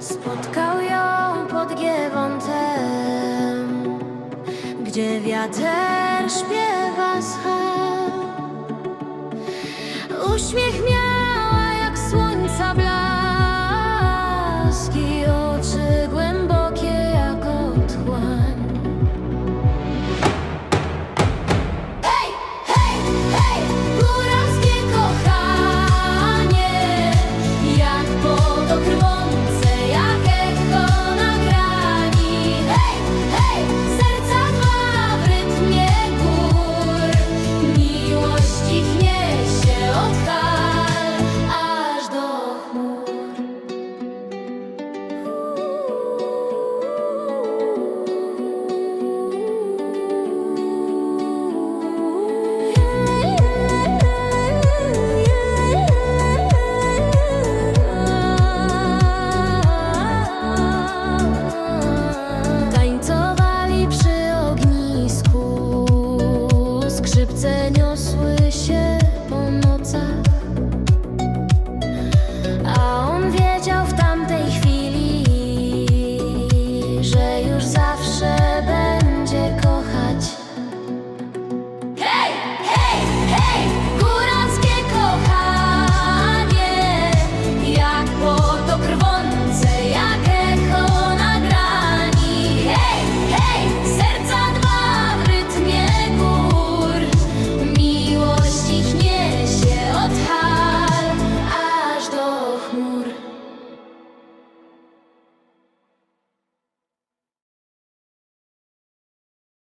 Spotkał ją pod Giewontem Gdzie wiater śpiewa z Uśmiech miała jak słońca blask